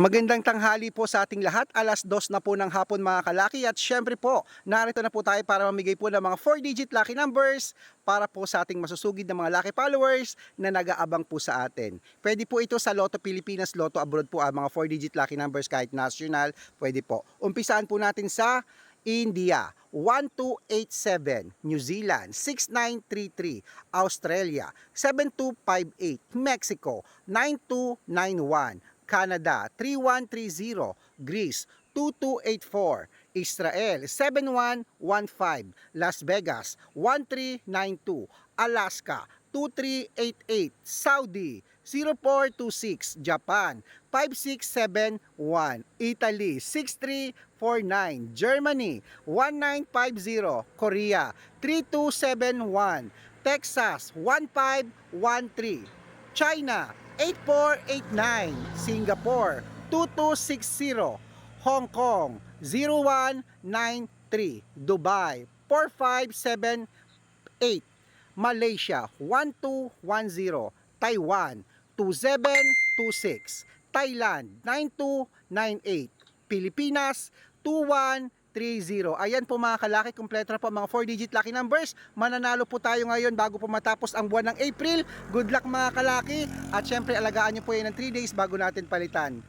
Magandang tanghali po sa ating lahat. Alas dos na po ng hapon mga kalaki at syempre po, narito na po tayo para mamigay po ng mga 4-digit lucky numbers para po sa ating masusugid na mga lucky followers na nag-aabang po sa atin. Pwede po ito sa Lotto Pilipinas, Lotto Abroad po ang mga 4-digit lucky numbers kahit national, pwede po. Umpisaan po natin sa India 1287, New Zealand 6933, Australia 7258, Mexico 9291, Canada 3130, Greece 2284, Israel 7115, Las Vegas 1392, Alaska 2388, Saudi 0426, Japan 5671, Italy 6349, Germany 1950, Korea 3271, Texas 1513, China 8489, Singapore 2260, Hong Kong 0193, Dubai 4578, Malaysia 1210, Taiwan 2726, Thailand 9298, Pilipinas 2130. Ayan po mga kalaki, kumpleto na po mga 4-digit lucky numbers. Mananalo po tayo ngayon bago po matapos ang buwan ng April. Good luck mga kalaki. At syempre alagaan nyo po yan ng 3 days bago natin palitan.